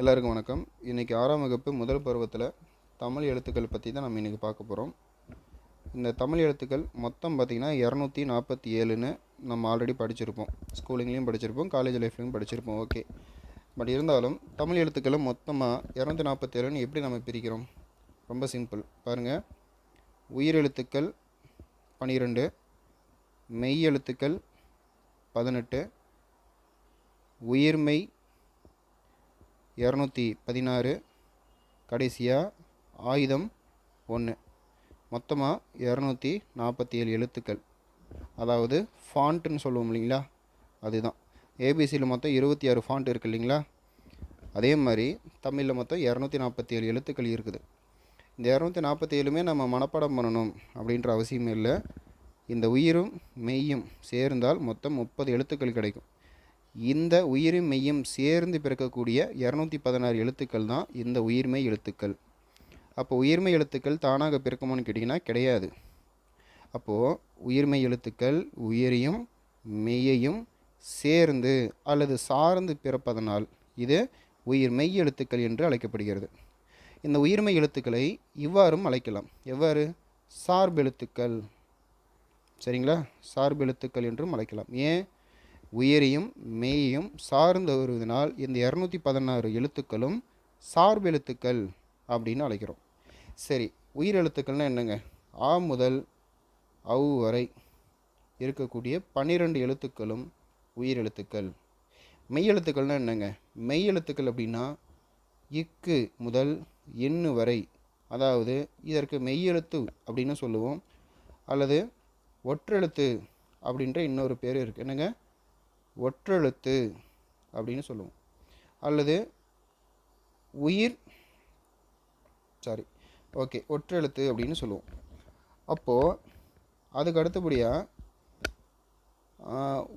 எல்லாருக்கும் வணக்கம். இன்றைக்கி ஆறாம் வகுப்பு முதல் பருவத்தில் தமிழ் எழுத்துக்கள் பற்றி தான் நம்ம இன்றைக்கி பார்க்க போகிறோம் இந்த தமிழ் எழுத்துக்கள் மொத்தம் பார்த்திங்கன்னா இரநூத்தி நாற்பத்தி ஏழுன்னு நம்ம ஆல்ரெடி படிச்சிருப்போம். ஸ்கூலிங்லேயும் படிச்சிருப்போம் காலேஜ் லைஃப்லையும் படிச்சிருப்போம். ஓகே பட் இருந்தாலும் தமிழ் எழுத்துக்களை மொத்தமாக இரநூத்தி நாற்பத்தேழுன்னு எப்படி நம்ம பிரிக்கிறோம்? ரொம்ப சிம்பிள் பாருங்கள் உயிரெழுத்துக்கள் பன்னிரெண்டு மெய் எழுத்துக்கள் பதினெட்டு உயிர்மெய் இரநூத்தி பதினாறு கடைசியாக ஆயுதம் ஒன்று மொத்தமாக இரநூத்தி நாற்பத்தி ஏழு எழுத்துக்கள். அதாவது ஃபாண்ட்டுன்னு சொல்லுவோம் இல்லைங்களா? அதுதான். ஏபிசியில் மொத்தம் இருபத்தி ஆறு ஃபாண்ட் இருக்குது இல்லைங்களா? அதே மாதிரி தமிழில் மொத்தம் இரநூத்தி நாற்பத்தி ஏழு எழுத்துக்கள் இருக்குது. இந்த இரநூத்தி நாற்பத்தி ஏழுமே நம்ம மனப்பாடம் பண்ணணும் அப்படின்ற அவசியம் இல்லை. இந்த உயிரும் மெய்யும் சேர்ந்தால் மொத்தம் முப்பது எழுத்துக்கள் கிடைக்கும். இந்த உயிரும் மெய்யும் சேர்ந்து பிறக்கக்கூடிய இரநூத்தி பதினாறு எழுத்துக்கள் தான் இந்த உயிர்மெய் எழுத்துக்கள். அப்போ உயிர்மெய் எழுத்துக்கள் தானாக பிறக்குமான்னு கேட்டிங்கன்னா கிடையாது. அப்போது உயிர்மெய் எழுத்துக்கள் உயிரையும் மெய்யையும் சேர்ந்து அல்லது சார்ந்து பிறப்பதனால் இது உயிர்மெய் எழுத்துக்கள் என்று அழைக்கப்படுகிறது. இந்த உயிர்மெய் எழுத்துக்களை இவ்வாறும் அழைக்கலாம். எவ்வாறு? சார்பெழுத்துக்கள். சரிங்களா? சார்பெழுத்துக்கள் என்றும் அழைக்கலாம். ஏன்? உயிரையும் மெய்யையும் சார்ந்து வருவதனால் இந்த இரநூத்தி பதினாறு எழுத்துக்களும் சார்பெழுத்துக்கள் அப்படின்னு அழைக்கிறோம். சரி உயிர் எழுத்துக்கள்னால் என்னங்க? ஆ முதல் அவு வரை இருக்கக்கூடிய பன்னிரெண்டு எழுத்துக்களும் உயிர் எழுத்துக்கள். மெய்யெழுத்துக்கள்னால் என்னங்க? மெய் எழுத்துக்கள் அப்படின்னா இக்கு முதல் எண்ணு வரை. அதாவது இதற்கு மெய்யெழுத்து அப்படின்னு சொல்லுவோம். அல்லது ஒற்றெழுத்து அப்படின்ற இன்னொரு பேர் இருக்குது என்னங்க? ஒற்றெழுத்து அப்படின்னு சொல்லுவோம். அல்லது உயிர் சாரி ஓகே ஒற்றெழுத்து அப்படின்னு சொல்லுவோம். அப்போது அதுக்கு அடுத்தபடியாக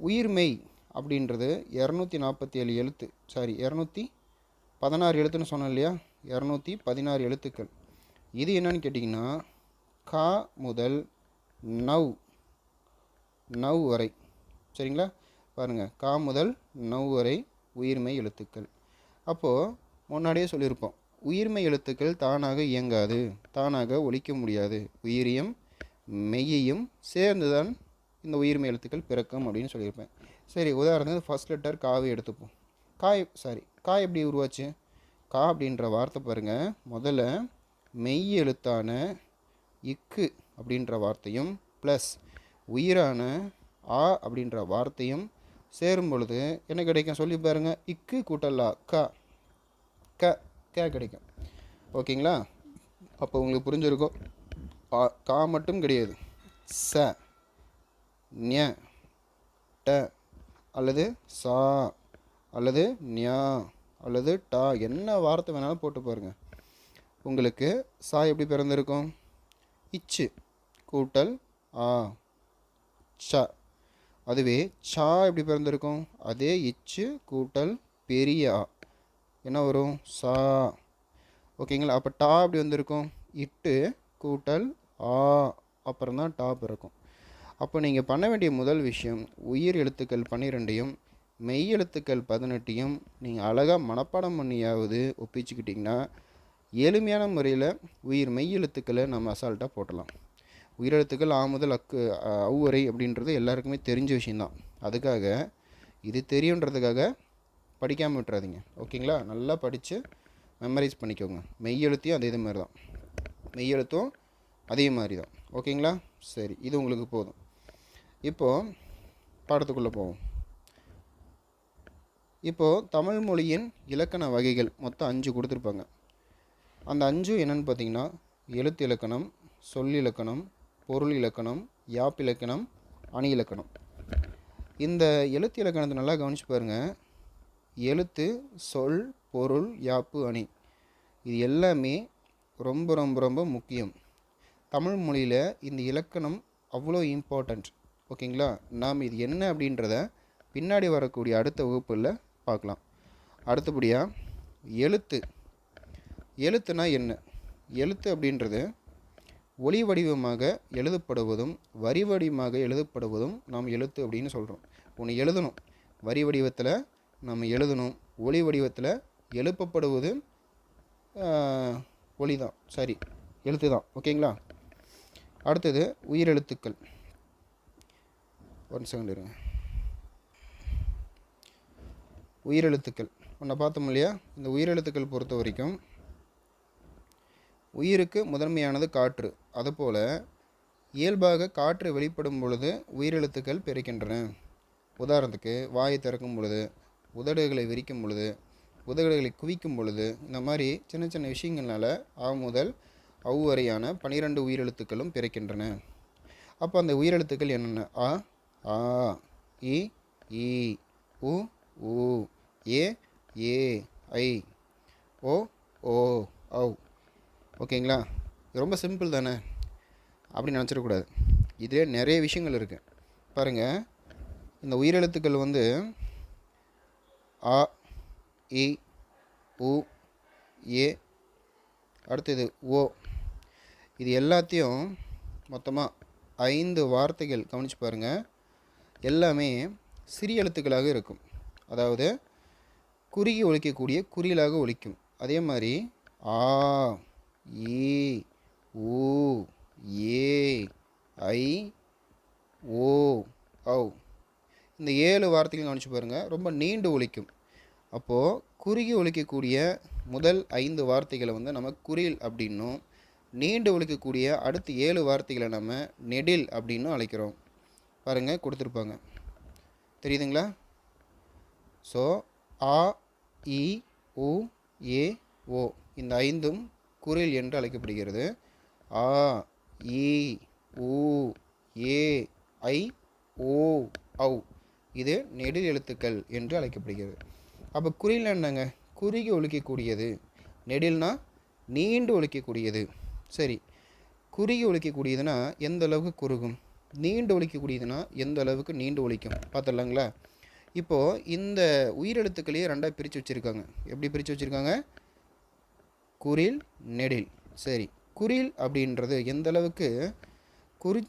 உயிர்மெய் அப்படின்றது இரநூத்தி நாற்பத்தி ஏழு எழுத்து சாரி இரநூத்தி பதினாறு எழுத்துன்னு சொன்னோம் இல்லையா? இரநூத்தி பதினாறு எழுத்துக்கள். இது என்னன்னு கேட்டிங்கன்னா கா முதல் நவ் நவ் வரை. சரிங்களா? பாருங்கள் கா முதல் நவ் வரை உயிர்மெய் எழுத்துக்கள். அப்போது முன்னாடியே சொல்லியிருப்போம் உயிர்மெய் எழுத்துக்கள் தானாக இயங்காது தானாக ஒழிக்க முடியாது. உயிரியும் மெய்யையும் சேர்ந்து தான் இந்த உயிர்மெய் எழுத்துக்கள் பிறக்கும் அப்படின்னு சொல்லியிருப்பேன். சரி உதாரணத்துக்கு ஃபஸ்ட் லெட்டர் காவை எடுத்துப்போம். காய் சாரி கா எப்படி உருவாச்சு? கா அப்படின்ற வார்த்தை பாருங்கள் முதல்ல மெய் எழுத்தான இக்கு அப்படின்ற வார்த்தையும் ப்ளஸ் உயிரான ஆ அப்படின்ற வார்த்தையும் சேரும் பொழுது என்ன கிடைக்கும்? சொல்லி பாருங்க. இக்கு கூட்டல்லா க. க. க கிடைக்கும். ஓகேங்களா? அப்போ உங்களுக்கு புரிஞ்சிருக்கும் கா மட்டும் கிடையாது. ச. ஞ. ட. அல்லது சா. அல்லது ஞா. அல்லது டா. என்ன வார்த்தை வேணாலும் போட்டு பாருங்கள் உங்களுக்கு சா எப்படி பிறந்திருக்கும்? இச்சு. கூட்டல் ஆ. ச. அதுவே சா எப்படி பிறந்திருக்கும்? அதே இச்சு கூட்டல் பெரிய ஆ என்ன வரும்? சா. ஓகேங்களா? அப்போ டா எப்படி வந்திருக்கும்? இட்டு கூட்டல் ஆ. அப்புறம் தான் டா பிறக்கும். அப்போ நீங்கள் பண்ண வேண்டிய முதல் விஷயம் உயிர் எழுத்துக்கள் பன்னிரெண்டையும் மெய் எழுத்துக்கள் பதினெட்டையும் நீங்கள் அழகாக மனப்பாடம் பண்ணியாவது ஒப்பிச்சுக்கிட்டிங்கன்னா எளிமையான முறையில் உயிர் மெய் எழுத்துக்களை நம்ம அசால்ட்டாக போட்டலாம். உயிரெழுத்துக்கள் ஆ முதல் அக்கு அவ்வரை அப்படின்றது எல்லாருக்குமே தெரிஞ்ச விஷயந்தான். அதுக்காக இது தெரியுன்றதுக்காக படிக்காமல் விட்டுறாதீங்க. ஓகேங்களா? நல்லா படித்து மெமரைஸ் பண்ணிக்கோங்க. மெய்யெழுத்தையும் அதே இது மாதிரி தான் மெய்யெழுத்தும் அதே மாதிரி தான் ஓகேங்களா? சரி இது உங்களுக்கு போதும். இப்போது பாடத்துக்குள்ளே போவோம். இப்போது தமிழ் மொழியின் இலக்கண வகைகள் மொத்தம் அஞ்சு கொடுத்துருப்பாங்க. அந்த அஞ்சும் என்னென்னு பார்த்தீங்கன்னா எழுத்து இலக்கணம் சொல் இலக்கணம் பொருள் இலக்கணம் யாப் இலக்கணம் அணி இலக்கணம். இந்த எழுத்து இலக்கணத்தை நல்லா கவனிச்சு பாருங்கள் எழுத்து சொல் பொருள் யாப்பு அணி. இது எல்லாமே ரொம்ப ரொம்ப ரொம்ப முக்கியம். தமிழ் மொழியில் இந்த இலக்கணம் அவ்வளோ இம்பார்ட்டண்ட் ஓகேங்களா? நாம் இது என்ன அப்படின்றத பின்னாடி வரக்கூடிய அடுத்த வகுப்பில் பார்க்கலாம். அடுத்தபடியாக எழுத்து. எழுத்துனா என்ன? எழுத்து அப்படின்றது ஒளி வடிவமாக எழுதப்படுவதும் வரி வடிவமாக எழுதப்படுவதும் நாம் எழுத்து அப்படின்னு சொல்கிறோம் ஒன்று எழுதணும். வரி வடிவத்தில் நம்ம எழுதணும். ஒளி வடிவத்தில் எழுப்பப்படுவது ஒளி தான் சரி எழுத்து தான் ஓகேங்களா? அடுத்தது உயிரெழுத்துக்கள். ஒன் செகண்ட் இருங்க. உயிரெழுத்துக்கள். ஒன்றை பார்த்தோம் இல்லையா? இந்த உயிரெழுத்துக்கள் பொறுத்த வரைக்கும் உயிருக்கு முதன்மையானது காற்று. அதுபோல் இயல்பாக காற்று வெளிப்படும் பொழுது உயிரெழுத்துக்கள் பிறக்கின்றன உதாரணத்துக்கு வாயை திறக்கும் பொழுது உதடுகளை விரிக்கும் பொழுது உதடுகளை குவிக்கும் பொழுது இந்த மாதிரி சின்ன சின்ன விஷயங்கள்னால ஆ முதல் அவ் வரையான பனிரெண்டு உயிரெழுத்துக்களும் பிறக்கின்றன அப்போ அந்த உயிரெழுத்துக்கள் என்னென்ன? ஆ ஆ இ ஈ உ ஊ ஏ ஏ ஐ ஓ ஓ ஔ. ஓகேங்களா? ரொம்ப சிம்பிள் தானே? அப்படின்னு நினச்சிடக்கூடாது இதே நிறைய விஷயங்கள் இருக்குது பாருங்கள் இந்த உயிரெழுத்துக்கள் வந்து ஆ இ உ ஏ அடுத்தது ஓ. இது எல்லாத்தையும் மொத்தமாக ஐந்து வார்த்தைகள் கவனிச்சு பாருங்கள் எல்லாமே சிறிய எழுத்துக்களாக இருக்கும். அதாவது குறுகி ஒழிக்கக்கூடிய குறியலாக ஒழிக்கும் அதே மாதிரி ஆ ஈ ஊ ஏ ஐ ஓ ஔ. இந்த ஏழு வார்த்தைகள் கவனிச்சு பாருங்கள் ரொம்ப நீண்டு ஒழிக்கும் அப்போது குறுகி ஒழிக்கக்கூடிய முதல் ஐந்து வார்த்தைகளை வந்து நம்ம குறில் அப்படின்னும் நீண்டு ஒழிக்கக்கூடிய அடுத்த ஏழு வார்த்தைகளை நம்ம நெடில் அப்படின்னும் அழைக்கிறோம். பாருங்கள் கொடுத்துருப்பாங்க. தெரியுதுங்களா? ஸோ ஆ இ உ ஏ ஓ. இந்த ஐந்தும் குரில் என்று அழைக்கப்படுகிறது. ஆ இ உ ஏ ஐ ஓ ஔ. இது நெடில் எழுத்துக்கள் என்று அழைக்கப்படுகிறது. அப்போ குறில் என்னங்க? குறுகி ஒழிக்கக்கூடியது. நெடில்னா நீண்டு ஒழிக்கக்கூடியது. சரி. குறுகி ஒழிக்கக்கூடியதுன்னா எந்த அளவுக்கு குறுகும்? நீண்டு ஒழிக்கக்கூடியதுன்னா எந்த அளவுக்கு நீண்டு ஒழிக்கும்? பார்த்துடலாங்களா இப்போது இந்த உயிரெழுத்துக்களையே ரெண்டாக பிரித்து வச்சுருக்காங்க. எப்படி பிரித்து வச்சுருக்காங்க? குரில் நெடில். சரி. குரில் அப்படின்றது எந்த அளவுக்கு குறி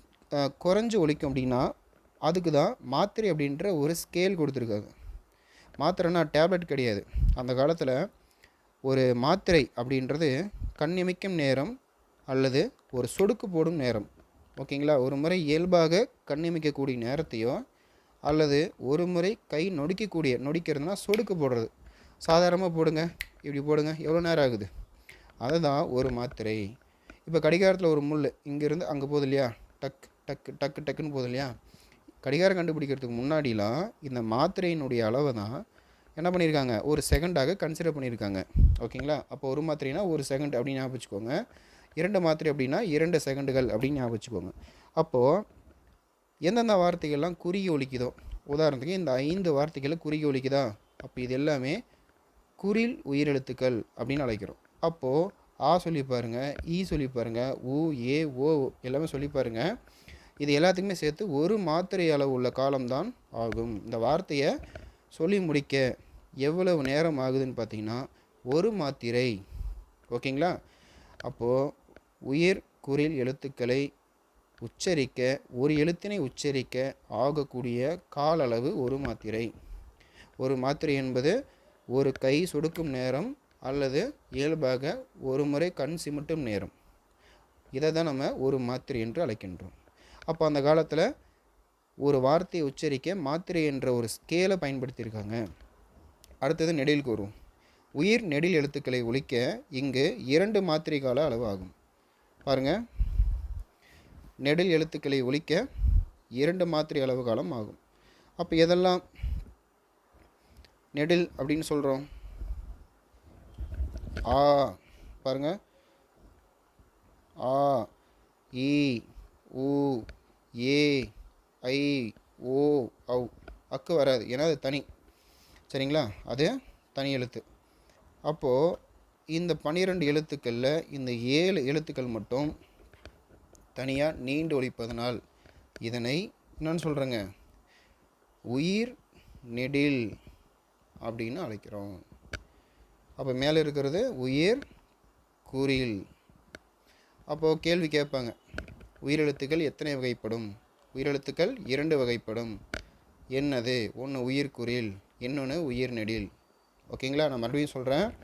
குறைஞ்சி ஒழிக்கும் அப்படின்னா அதுக்கு தான் மாத்திரை அப்படின்ற ஒரு ஸ்கேல் கொடுத்துருக்காங்க. மாத்திரைனா டேப்லெட் கிடையாது. அந்த காலத்தில் ஒரு மாத்திரை அப்படின்றது கண்ணிமைக்கும் நேரம் அல்லது ஒரு சொடுக்கு போடும் நேரம். ஓகேங்களா? ஒரு முறை இயல்பாக கண்ணிமைக்கக்கூடிய நேரத்தையோ அல்லது ஒரு முறை கை நொடிக்கக்கூடிய நொடிக்கிறதுனா சொடுக்கு போடுறது. சாதாரணமாக போடுங்க. இப்படி போடுங்க. எவ்வளோ நேரம் ஆகுது? அதுதான் ஒரு மாத்திரை. இப்போ கடிகாரத்தில் ஒரு முள் இங்கேருந்து அங்கே போகுது இல்லையா? டக் டக்கு டக்கு டக்குன்னு போகுது இல்லையா? கடிகாரம் கண்டுபிடிக்கிறதுக்கு முன்னாடிலாம் இந்த மாத்திரையினுடைய அளவை தான் என்ன பண்ணியிருக்காங்க? ஒரு செகண்டாக கன்சிடர் பண்ணியிருக்காங்க. ஓகேங்களா? அப்போ ஒரு மாத்திரைனா ஒரு செகண்ட் அப்படின்னு ஞாபகம் வச்சுக்கோங்க. இரண்டு மாத்திரை அப்படின்னா இரண்டு செகண்டுகள் அப்படின்னு ஞாபகம் வச்சுக்கோங்க. அப்போது எந்தெந்த வார்த்தைகள்லாம் குறுகி ஒழிக்குதோ உதாரணத்துக்கு இந்த ஐந்து வார்த்தைகளை குறுகி ஒழிக்குதா அப்போ இது எல்லாமே குறில் உயிரெழுத்துக்கள் அப்படின்னு அழைக்கிறோம். அப்போது ஆ சொல்லி பாருங்க ஈ சொல்லி பாருங்கள் உ ஏ ஓ எல்லாமே சொல்லி பாருங்கள் இது எல்லாத்துக்குமே சேர்த்து ஒரு மாத்திரை அளவு உள்ள காலம்தான் ஆகும். இந்த வார்த்தையை சொல்லி முடிக்க எவ்வளவு நேரம் ஆகுதுன்னு பார்த்தீங்கன்னா ஒரு மாத்திரை. ஓகேங்களா? அப்போது உயிர் குறில் எழுத்துக்களை உச்சரிக்க ஒரு எழுத்தினை உச்சரிக்க ஆகக்கூடிய கால அளவு ஒரு மாத்திரை. ஒரு மாத்திரை என்பது ஒரு கை சொடுக்கும் நேரம் அல்லது இயல்பாக ஒரு முறை கண் சிமிட்டும் நேரம். இதை தான் நம்ம ஒரு மாத்திரை என்று அழைக்கின்றோம். அப்போ அந்த காலத்தில் ஒரு வார்த்தையை உச்சரிக்க மாத்திரை என்ற ஒரு ஸ்கேலை பயன்படுத்தியிருக்காங்க. அடுத்தது நெடிலுக்கு கூறும் உயிர் நெடில் எழுத்துக்களை ஒழிக்க இங்கு இரண்டு மாத்திரை கால அளவு ஆகும் பாருங்கள் நெடில் எழுத்துக்களை ஒழிக்க இரண்டு மாத்திரை அளவு காலம் ஆகும். அப்போ எதெல்லாம் நெடில் அப்படின்னு சொல்கிறோம் ஆ பாருங்க. ஆ இ உ ஏ ஐ ஓ ஔ. அக்கு வராது. ஏன்னா அது தனி. சரிங்களா? அது தனி எழுத்து. அப்போது இந்த பன்னிரெண்டு எழுத்துக்களில் இந்த ஏழு எழுத்துக்கள் மட்டும் தனியாக நீண்டு ஒழிப்பதனால் இதனை என்னன்னு சொல்கிறேங்க உயிர் நெடில் அப்படின்னு அழைக்கிறோம். அப்போ மேலே இருக்கிறது உயிர் குறில். அப்போது கேள்வி கேட்பாங்க. உயிரெழுத்துக்கள் எத்தனை வகைப்படும்? உயிரெழுத்துக்கள் இரண்டு வகைப்படும். என்னது? ஒன்று உயிர் குறில் இன்னொன்று உயிர் நெடில். ஓகேங்களா? நான் மறுபடியும் சொல்கிறேன்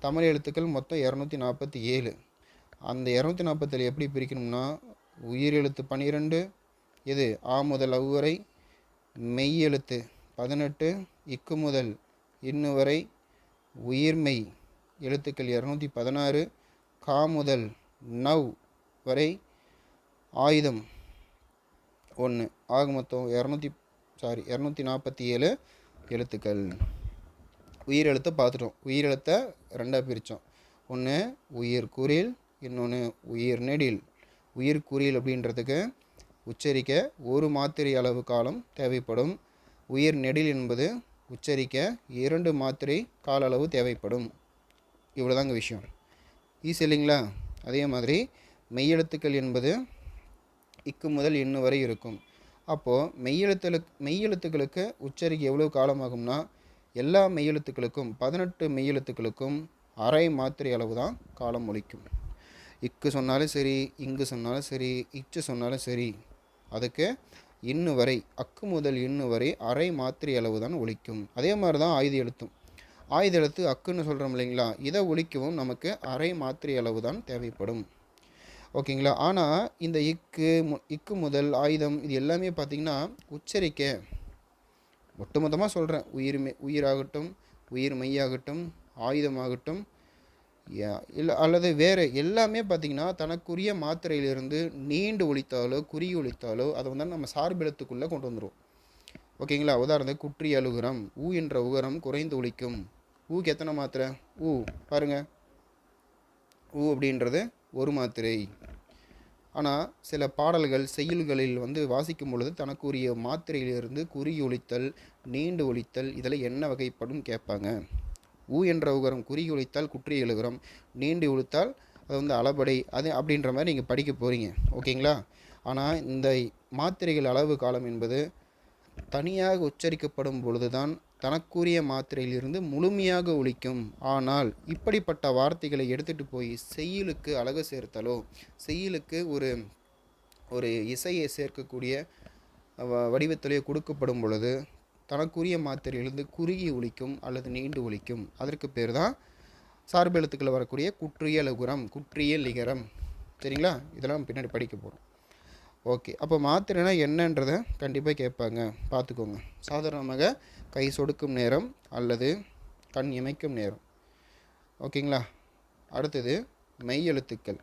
தமிழ் எழுத்துக்கள் மொத்தம் இரநூத்தி நாற்பத்தி ஏழு. அந்த இரநூத்தி நாற்பத்தேழு எப்படி பிரிக்கணும்னா உயிர் எழுத்து பன்னிரெண்டு இது ஆ முதல் அவ்வரை மெய் எழுத்து பதினெட்டு இக்கு முதல் இன்னு வரை உயிர்மெய் எழுத்துக்கள் இரநூத்தி பதினாறு கா முதல் நவ் வரை ஆயுதம். ஒன்று ஆக மொத்தம் இரநூத்தி சாரி இரநூத்தி நாற்பத்தி ஏழு எழுத்துக்கள். உயிரெழுத்தை பார்த்துட்டோம். உயிரெழுத்தை ரெண்டாக பிரித்தோம் ஒன்று உயிர் குரில் இன்னொன்று உயிர் நெடில். உயிர் குறில் அப்படின்றதுக்கு உச்சரிக்க ஒரு மாத்திரை அளவு காலம் தேவைப்படும். உயிர் நெடில் என்பது உச்சரிக்க இரண்டு மாத்திரை கால அளவு தேவைப்படும். இவ்வளோதாங்க விஷயம். ஈஸி இல்லைங்களா அதே மாதிரி மெய்யெழுத்துக்கள் என்பது இக்கு முதல் இன்னு வரை இருக்கும். அப்போது மெய்யெழுத்துகளுக்கு மெய்யெழுத்துக்களுக்கு உச்சரிக்க எவ்வளோ காலமாகும்னா எல்லா மெய்யெழுத்துக்களுக்கும் பதினெட்டு மெய்யெழுத்துக்களுக்கும் அரை மாத்திரை அளவு தான் காலம் ஒழிக்கும். இக்கு சொன்னாலும் சரி இங்கு சொன்னாலும் சரி இச்சு சொன்னாலும் சரி அதுக்கு இன்னு வரை அக்கு முதல் இன்னு வரை அரை மாத்திரை அளவு தான் ஒழிக்கும். அதே மாதிரி தான் ஆயுத எழுத்தும். ஆயுத எழுத்து அக்குன்னு சொல்கிறோம் இல்லைங்களா? இதை ஒழிக்கவும் நமக்கு அரை மாத்திரை அளவு தான் தேவைப்படும். ஓகேங்களா? ஆனால் இந்த இக்கு மு இக்கு முதல் ஆயுதம் இது எல்லாமே பார்த்திங்கன்னா உச்சரிக்க. ஒட்டுமொத்தமாக சொல்கிறேன் உயிர் மெய் உயிராகட்டும் உயிர் மெய்யாகட்டும் ஆயுதமாகட்டும் இல்லை அல்லது வேறு எல்லாமே பார்த்திங்கன்னா தனக்குரிய மாத்திரையிலிருந்து நீண்டு ஒழித்தாலோ குறி ஒழித்தாலோ அதை வந்து நம்ம சார்பிலத்துக்குள்ளே கொண்டு வந்துடும் ஓகேங்களா உதாரணத்துக்கு குற்றி அழுகுரம் ஊ என்ற உகரம் குறைந்து ஒழிக்கும். ஊக்கு எத்தனை மாத்திரை? ஊ பாருங்கள் ஊ அப்படின்றது ஒரு மாத்திரை. ஆனால் சில பாடல்கள் செய்யுள்களில் வந்து வாசிக்கும் பொழுது தனக்குரிய மாத்திரையிலிருந்து குறி ஒழித்தல் நீண்டு ஒழித்தல் இதில் என்ன வகைப்படும் கேட்பாங்க. ஊ என்ற உகரம் குறுகி ஒழித்தால் குற்றி எழுகிறோம் நீண்டு ஒழித்தால் அது வந்து அளபடை அது அப்படின்ற மாதிரி நீங்கள் படிக்க போகிறீங்க ஓகேங்களா? ஆனால் இந்த மாத்திரைகள் அளவு காலம் என்பது தனியாக உச்சரிக்கப்படும் பொழுது தான் தனக்குரிய மாத்திரையிலிருந்து முழுமையாக ஒழிக்கும். ஆனால் இப்படிப்பட்ட வார்த்தைகளை எடுத்துகிட்டு போய் செய்யலுக்கு அழகு சேர்த்தலோ செய்யலுக்கு ஒரு ஒரு இசையை சேர்க்கக்கூடிய வ- வடிவத்திலே கொடுக்கப்படும் பொழுது தனக்குரிய மாத்திரையிலிருந்து குறுகி ஒழிக்கும் அல்லது நீண்டு ஒழிக்கும் அதற்கு பேர் தான் சார்பு எழுத்துக்களை வரக்கூடிய குற்றிய லகுரம் குற்றிய லிகரம். சரிங்களா? இதெல்லாம் பின்னாடி படிக்க போகிறோம் ஓகே. அப்போ மாத்திரைனா என்னன்றதை கண்டிப்பாக கேட்பாங்க. பார்த்துக்கோங்க. சாதாரணமாக கை சொடுக்கும் நேரம் அல்லது கண் இமைக்கும் நேரம். ஓகேங்களா? அடுத்தது மெய் எழுத்துக்கள்.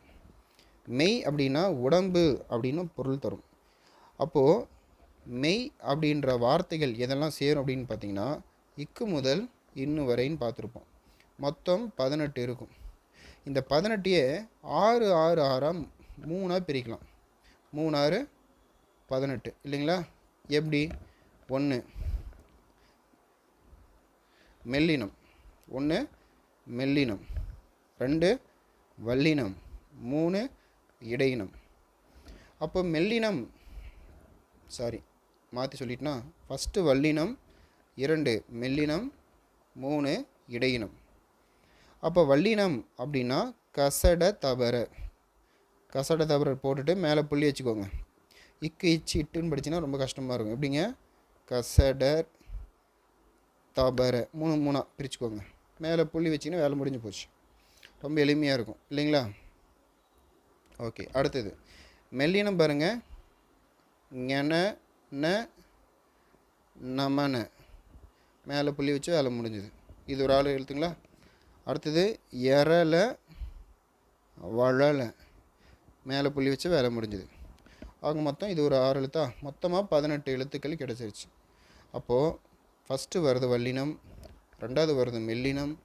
மெய் அப்படின்னா உடம்பு அப்படின்னு பொருள் தரும். அப்போது மெய் அப்படின்ற வார்த்தைகள் எதெல்லாம் சேரும் அப்படின்னு பார்த்தீங்கன்னா இக்கு முதல் இன்னு வரைன்னு பார்த்துருப்போம். மொத்தம் பதினெட்டு இருக்கும். இந்த பதினெட்டையே ஆறு ஆறு ஆறாக மூணாக பிரிக்கலாம். மூணு ஆறு பதினெட்டு. இல்லைங்களா? எப்படி? ஒன்று. மெல்லினம். ஒன்று மெல்லினம். ரெண்டு வல்லினம். மூணு இடையினம். அப்போ மெல்லினம் சாரி மாற்றி சொல்லிட்டுனா ஃபஸ்ட்டு வல்லினம் இரண்டு மெல்லினம் மூணு இடையினம். அப்போ வல்லினம் அப்படின்னா கசட தபர கசட தபர போட்டுட்டு மேலே புள்ளி வச்சுக்கோங்க. இக்கு இச்சு இட்டுன்னு படிச்சின்னா ரொம்ப கஷ்டமாக இருக்கும். எப்படிங்க? கசட தபர மூணு மூணாக பிரிச்சுக்கோங்க. மேலே புள்ளி வச்சிங்கன்னா வேலை முடிஞ்சு போச்சு. ரொம்ப எளிமையாக இருக்கும். இல்லைங்களா? ஓகே அடுத்தது. மெல்லினம் பாருங்கள் ஞன ந நமன. மேலே புள்ளி வச்சு வேலை முடிஞ்சுது. இது ஒரு ஆள் எழுத்துங்களா? அடுத்தது எரல வளல மேலே புள்ளி வச்சு வேலை முடிஞ்சுது. ஆக மொத்தம் இது ஒரு ஆறு எழுத்தா? மொத்தமாக பதினெட்டு எழுத்துக்கள் கிடச்சிருச்சு. அப்போது ஃபஸ்ட்டு வருது வல்லினம் ரெண்டாவது வருது மெல்லினம்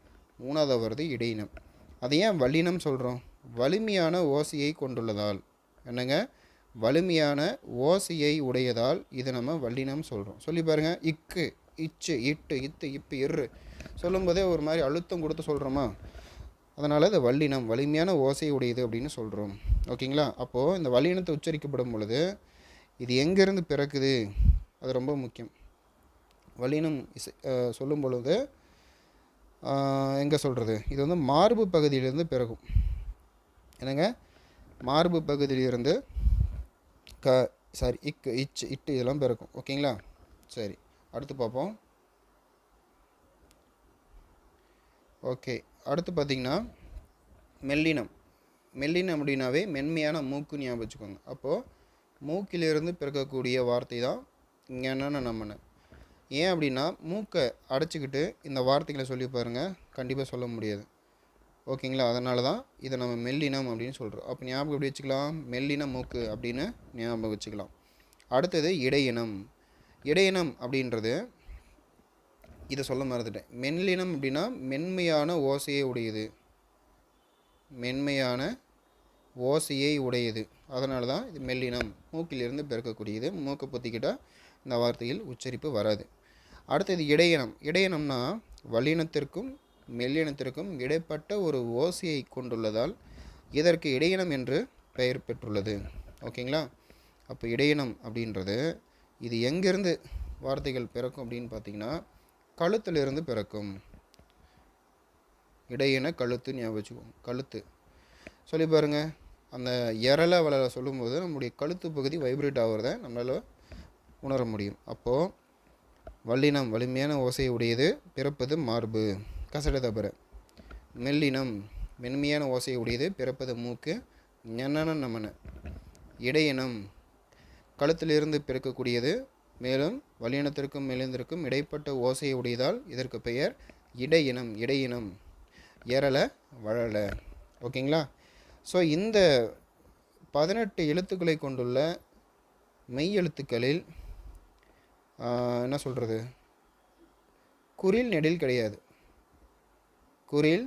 மூணாவது வருது இடையினம். அது ஏன் வல்லினம் சொல்கிறோம் வலிமையான ஓசையை கொண்டுள்ளதால். என்னங்க? வலிமையான ஓசையை உடையதால் இதை நம்ம வல்லினம் சொல்கிறோம் சொல்லி பாருங்கள் இக்கு இச்சு இட்டு இத்து இப்பு இரு சொல்லும்போதே ஒரு மாதிரி அழுத்தம் கொடுத்து சொல்கிறோமா அதனால் அது வல்லினம் வலிமையான ஓசை உடையது அப்படின்னு சொல்கிறோம் ஓகேங்களா? அப்போது இந்த வல்லினத்தை உச்சரிக்கப்படும் பொழுது இது எங்கேருந்து பிறக்குது? அது ரொம்ப முக்கியம். வல்லினம் இசை சொல்லும் பொழுது எங்கே சொல்கிறது இது வந்து மார்பு பகுதியிலிருந்து பிறகும் என்னங்க? மார்பு பகுதியிலிருந்து க சாரி இக்கு இச்சு இட்டு இதெல்லாம் பிறக்கும். ஓகேங்களா? சரி அடுத்து பார்ப்போம். ஓகே அடுத்து பார்த்திங்கன்னா மெல்லினம். மெல்லினம் அப்படின்னாவே மென்மையான மூக்கு ஞாபகம் வச்சுக்கோங்க. அப்போது மூக்கிலிருந்து பிறக்கக்கூடிய வார்த்தை தான் என்னென்ன நம்மன ஏன் அப்படின்னா மூக்கை அடைச்சிக்கிட்டு இந்த வார்த்தைகளை சொல்லி பாருங்கள் கண்டிப்பாக சொல்ல முடியாது. ஓகேங்களா? அதனால தான் இதை நம்ம மெல்லினம் அப்படின்னு சொல்கிறோம் அப்போ ஞாபகம் எப்படி வச்சுக்கலாம்? மெல்லின மூக்கு அப்படின்னு ஞாபகம் வச்சுக்கலாம். அடுத்தது இடையினம். இடையினம் அப்படின்றது இதை சொல்ல மறந்துட்டேன். மெல்லினம் அப்படின்னா மென்மையான ஓசையை உடையது. மென்மையான ஓசையை உடையது. அதனால தான் இது மெல்லினம். மூக்கிலிருந்து பிறக்கக்கூடியது. மூக்கை பொத்திக்கிட்டால் இந்த வார்த்தையில் உச்சரிப்பு வராது. அடுத்தது இடையினம். இடையினம்னா வல்லினத்திற்கும் மெல்லினத்திற்கும் இடைப்பட்ட ஒரு ஓசையை கொண்டுள்ளதால் இதற்கு இடையினம் என்று பெயர் பெற்றுள்ளது. ஓகேங்களா? அப்போ இடையினம் அப்படின்றது இது எங்கேருந்து வார்த்தைகள் பிறக்கும் அப்படின்னு பார்த்தீங்கன்னா கழுத்திலிருந்து பிறக்கும். இடையின கழுத்து ஞாபகம் வச்சுக்கோங்க கழுத்து. சொல்லி பாருங்கள் அந்த எரல வளர சொல்லும்போது நம்முடைய கழுத்து பகுதி வைப்ரேட் ஆகிறத நம்மளால் உணர முடியும். அப்போது வல்லினம் வலிமையான ஓசையை உடையது பிறப்பது மார்பு. கசட தபர மெல்லினம் மென்மையான ஓசை உடையது பிறப்பது மூக்கு ஞனன நமன. இடையினம் கழுத்திலிருந்து பிறக்கக்கூடியது மேலும் வலியினத்திற்கும் மெலிந்திற்கும் இடைப்பட்ட ஓசையை உடையதால் இதற்கு பெயர் இடையினம் இடையினம். ஏறல வழல. ஓகேங்களா? ஸோ இந்த பதினெட்டு எழுத்துக்களை கொண்டுள்ள மெய் எழுத்துக்களில் என்ன சொல்கிறது குறில் நெடில் கிடையாது. குரில்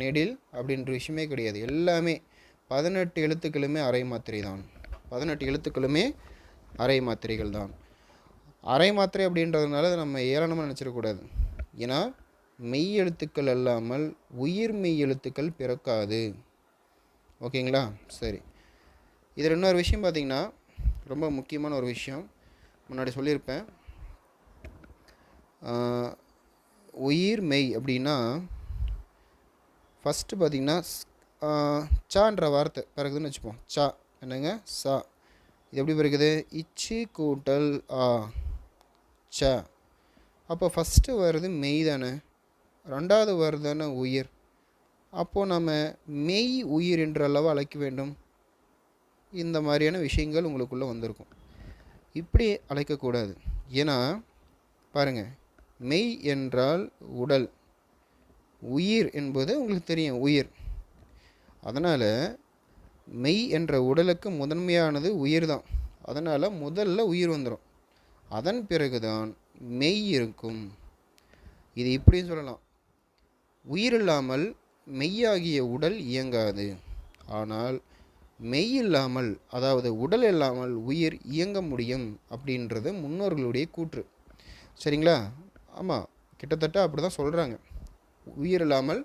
நெடில் அப்படின்ற விஷயமே கிடையாது. எல்லாமே பதினெட்டு எழுத்துக்களுமே அரை மாத்திரை தான் பதினெட்டு எழுத்துக்களுமே அரை மாத்திரைகள் தான் அரை மாத்திரை அப்படின்றதுனால அதை நம்ம ஏளனமாக நினச்சிடக்கூடாது ஏன்னா மெய் எழுத்துக்கள் அல்லாமல் உயிர் மெய் எழுத்துக்கள் பிறக்காது. ஓகேங்களா? சரி. இதில் இன்னொரு விஷயம் பார்த்தீங்கன்னா ரொம்ப முக்கியமான ஒரு விஷயம். முன்னாடி சொல்லியிருப்பேன். உயிர் மெய் அப்படின்னா ஃபஸ்ட்டு பார்த்தீங்கன்னா சான்ற வார்த்தை பிறகுதுன்னு வச்சுப்போம். சா என்னங்க? சா. இது எப்படி பிறகுது? இச்சு கூட்டல் ஆ ச. அப்போ ஃபஸ்ட்டு வருது மெய் தானே. ரெண்டாவது வருது தானே உயிர். அப்போது நம்ம மெய் உயிர் என்ற அளவு அழைக்க வேண்டும். இந்த மாதிரியான விஷயங்கள் உங்களுக்குள்ளே வந்திருக்கும். இப்படி அழைக்கக்கூடாது. ஏன்னா பாருங்கள் மெய் என்றால் உடல். உயிர் என்பது உங்களுக்கு தெரியும் உயிர். அதனால் மெய் என்ற உடலுக்கு முதன்மையானது உயிர் தான். அதனால் முதல்ல உயிர் வந்துடும் அதன் பிறகுதான் மெய் இருக்கும். இது இப்படியும் சொல்லலாம். உயிர் இல்லாமல் மெய்யாகிய உடல் இயங்காது. ஆனால் மெய் இல்லாமல் அதாவது உடல் இல்லாமல் உயிர் இயங்க முடியும் அப்படின்றது முன்னோர்களுடைய கூற்று. சரிங்களா? ஆமாம் கிட்டத்தட்ட அப்படி தான் சொல்கிறாங்க உயிர் இல்லாமல்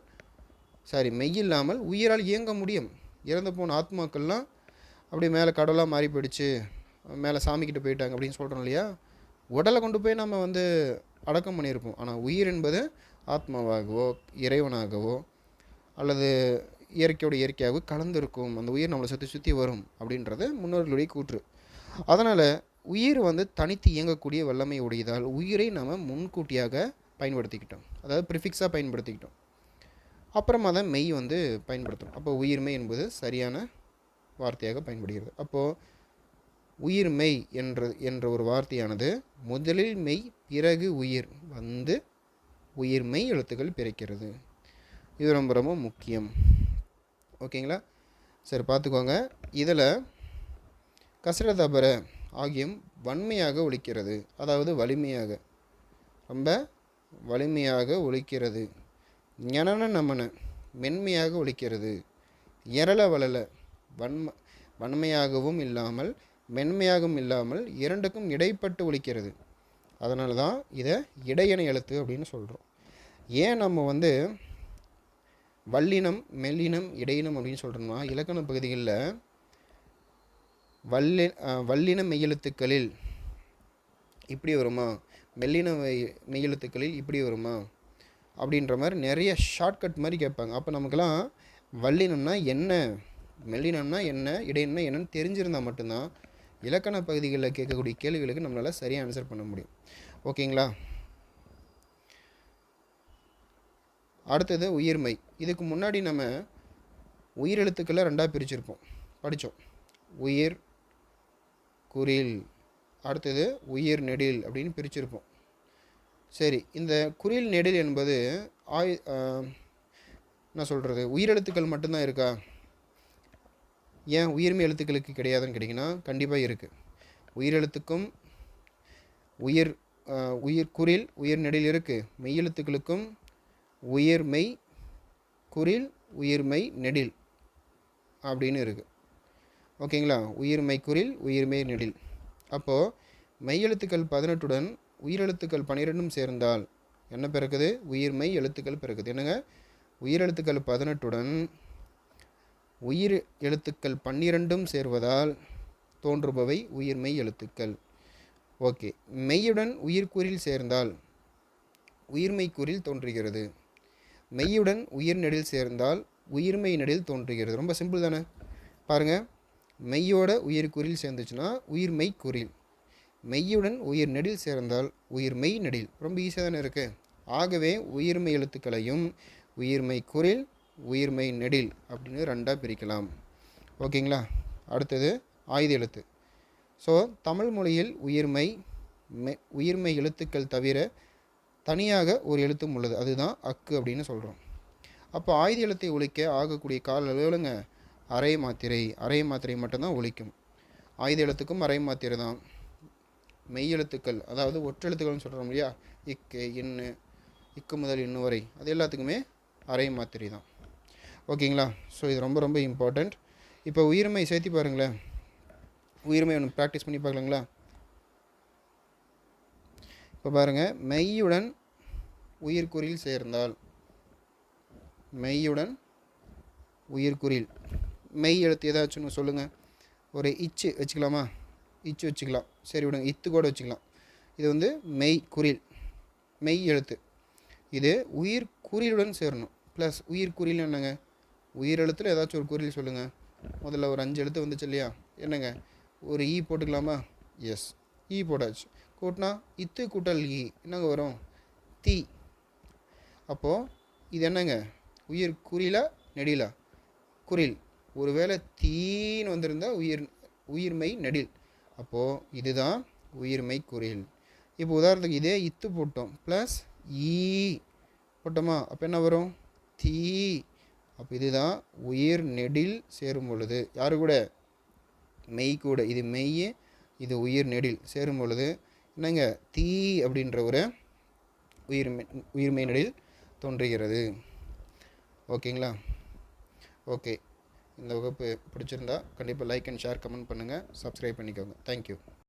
சாரி மெய் இல்லாமல் உயிரால் இயங்க முடியும். இறந்து போன ஆத்மாக்கள்லாம் அப்படி மேலே கடவுளாக மாறி போயிடுச்சு. மேலே சாமிக்கிட்ட போயிட்டாங்க அப்படின்னு சொல்கிறோம் இல்லையா? உடலை கொண்டு போய் நம்ம வந்து அடக்கம் பண்ணியிருப்போம். ஆனால் உயிர் என்பது ஆத்மாவாகவோ இறைவனாகவோ அல்லது இயற்கையோட இயற்கையாகவோ கலந்துருக்கும். அந்த உயிர் நம்மளை சுற்றி சுற்றி வரும் அப்படின்றது முன்னோர்களுடைய கூற்று. அதனால் உயிர் வந்து தனித்து இயங்கக்கூடிய வல்லமை உடையதால் உயிரை நம்ம முன்கூட்டியாக பயன்படுத்திக்கிட்டோம். அதாவது ப்ரிஃபிக்ஸாக பயன்படுத்திக்கிட்டோம். அப்புறமா தான் மெய் வந்து பயன்படுத்தணும். அப்போ உயிர்மை என்பது சரியான வார்த்தையாக பயன்படுகிறது. அப்போது உயிர் மெய் என்ற என்ற ஒரு வார்த்தையானது முதலில் மெய் பிறகு உயிர் வந்து உயிர் மெய் எழுத்துக்கள் பிறக்கிறது. இது ரொம்ப ரொம்ப முக்கியம். ஓகேங்களா? சரி பார்த்துக்கோங்க. இதில் கசடதபர ஆகியம் வன்மையாக ஒழிக்கிறது. அதாவது வலிமையாக. ரொம்ப வலிமையாக ஒழிக்கிறது ஞனன நமன மென்மையாக ஒழிக்கிறது எரள வளல வன்ம வன்மையாகவும் இல்லாமல் மென்மையாகவும் இல்லாமல் இரண்டுக்கும் இடைப்பட்டு ஒழிக்கிறது அதனால தான் இதை இடையணை எழுத்து அப்படின்னு சொல்கிறோம் ஏன் நம்ம வந்து வல்லினம் மெல்லினம் இடையினம் அப்படின்னு சொல்கிறோம்னா இலக்கண பகுதிகளில் வல்லி வல்லின மெய்யெழுத்துக்களில் இப்படி வருமா? மெல்லின மெய் மெய்யெழுத்துக்களில் இப்படி வருமா? அப்படின்ற மாதிரி நிறைய ஷார்ட்கட் மாதிரி கேட்பாங்க. அப்போ நமக்கெல்லாம் வல்லினம்னா என்ன? மெல்லினம்னா என்ன? இடையினா என்னன்னு தெரிஞ்சிருந்தால் மட்டும்தான் இலக்கண பகுதிகளில் கேட்கக்கூடிய கேள்விகளுக்கு நம்மளால் சரியாக ஆன்சர் பண்ண முடியும். ஓகேங்களா? அடுத்தது உயிர்மை. இதுக்கு முன்னாடி நம்ம உயிரெழுத்துக்களை ரெண்டாக பிரிச்சிருப்போம். படித்தோம் உயிர் குரில். அடுத்தது உயிர் நெடில் அப்படின்னு பிரிச்சிருப்போம். சரி இந்த குறில் நெடில் என்பது ஆய் என்ன சொல்கிறது உயிரெழுத்துக்கள் மட்டும்தான் இருக்கா? ஏன் உயிர்மை எழுத்துக்களுக்கு கிடையாதுன்னு கேட்டிங்கன்னா கண்டிப்பாக இருக்குது உயிரெழுத்துக்கும் உயிர் உயிர் குறில் உயிர் நெடில் இருக்குது மெய்யெழுத்துக்களுக்கும் உயிர்மெய் குறில் உயிர்மெய் நெடில் அப்படின்னு இருக்குது ஓகேங்களா? உயிர்மெய் குறில் உயிர்மெய் நெடில். அப்போது மெய்யெழுத்துக்கள் பதினெட்டுடன் உயிரெழுத்துக்கள் பன்னிரெண்டும் சேர்ந்தால் என்ன பிறக்குது? உயிர்மெய் எழுத்துக்கள் பிறக்குது. என்னங்க? உயிரெழுத்துக்கள் பதினெட்டுடன் உயிர் எழுத்துக்கள் பன்னிரெண்டும் சேர்வதால் தோன்றுபவை உயிர்மெய் எழுத்துக்கள். ஓகே. மெய்யுடன் உயிர்கூறில் சேர்ந்தால் உயிர்மெய் கூறில் தோன்றுகிறது. மெய்யுடன் உயிர் நெடில் சேர்ந்தால் உயிர்மை நெடில் தோன்றுகிறது. ரொம்ப சிம்பிள் தானே? பாருங்கள் மெய்யோட உயிர் குறில் சேர்ந்துச்சுன்னா உயிர்மெய் குறில் மெய்யுடன் உயிர் நெடில் சேர்ந்தால் உயிர் மெய் நெடில். ரொம்ப ஈஸியாக தானே இருக்குது ஆகவே உயிர்மெய் எழுத்துக்களையும் உயிர்மை குறில் உயிர்மை நெடில் அப்படின்னு ரெண்டாக பிரிக்கலாம். ஓகேங்களா? அடுத்தது ஆயுத எழுத்து. ஸோ தமிழ் மொழியில் உயிர்மை மெ உயிர்மெய் எழுத்துக்கள் தவிர தனியாக ஒரு எழுத்தும் உள்ளது. அதுதான் அக்கு அப்படின்னு சொல்கிறோம் அப்போ ஆயுத எழுத்தை ஒழிக்க ஆகக்கூடிய கால அளவுலங்க அரை மாத்திரை அரை மாத்திரை மட்டும்தான் ஒழிக்கும். ஆயுத எழுத்துக்கும் அரை மாத்திரை தான். மெய் எழுத்துக்கள் அதாவது ஒற்றெழுத்துக்கள்னு சொல்கிறோம் இல்லையா? இக்கு இன்னு இக்கு முதல் இன்னு வரை. அது எல்லாத்துக்குமே அரை மாத்திரை தான். ஓகேங்களா? ஸோ இது ரொம்ப ரொம்ப இம்பார்ட்டண்ட் இப்போ உயிர்மை சேர்த்து பாருங்களேன். உயிர்மை ஒன்று ப்ராக்டிஸ் பண்ணி பார்க்கலாங்களா? இப்போ பாருங்கள் மெய்யுடன் உயிர்குறில் சேர்ந்தால். மெய்யுடன் உயிர்குறில் மெய் எழுத்து ஏதாச்சும் சொல்லுங்கள் ஒரு இச்சு வச்சுக்கலாமா? இச்சு வச்சுக்கலாம். சரி விடுங்க. இத்து கூட வச்சுக்கலாம். இது வந்து மெய் குரில் மெய் எழுத்து. இது உயிர் குறிலுடன் சேரணும். ப்ளஸ் உயிர் குறில் என்னங்க? உயிர் எழுத்தில் ஏதாச்சும் ஒரு குறில் சொல்லுங்கள் முதல்ல ஒரு அஞ்சு எழுத்து வந்துச்சு இல்லையா? என்னங்க? ஒரு ஈ போட்டுக்கலாமா? எஸ் ஈ e போட்டாச்சு. கூட்டினா இத்து கூட்டல் ஈ என்னங்க வரும்? தீ. அப்போது இது என்னங்க? உயிர் குறிலா நெடிலா குரில் ஒருவேளை தீன்னு வந்திருந்தா உயிர் உயிர்மை நெடில். அப்போது இதுதான் உயிர்மை குறில் இப்போ உதாரணத்துக்கு இதே இத்து போட்டோம். ப்ளஸ் ஈ போட்டோமா? அப்போ என்ன வரும்? தீ. அப்போ இதுதான் உயிர் நெடில் சேரும் பொழுது. யார் கூட? மெய் கூட. இது மெய் இது உயிர் நெடில் சேரும் பொழுது என்னங்க? தீ அப்படின்ற ஒரு உயிர்மை உயிர்மை நெடில் தோன்றுகிறது. ஓகேங்களா? ஓகே. இந்த வகுப்பு பிடிச்சிருந்தா கண்டிப்பாக லைக் அண்ட் ஷேர் கமெண்ட் பண்ணுங்கள் சப்ஸ்கிரைப் பண்ணிக்கோங்க. Thank you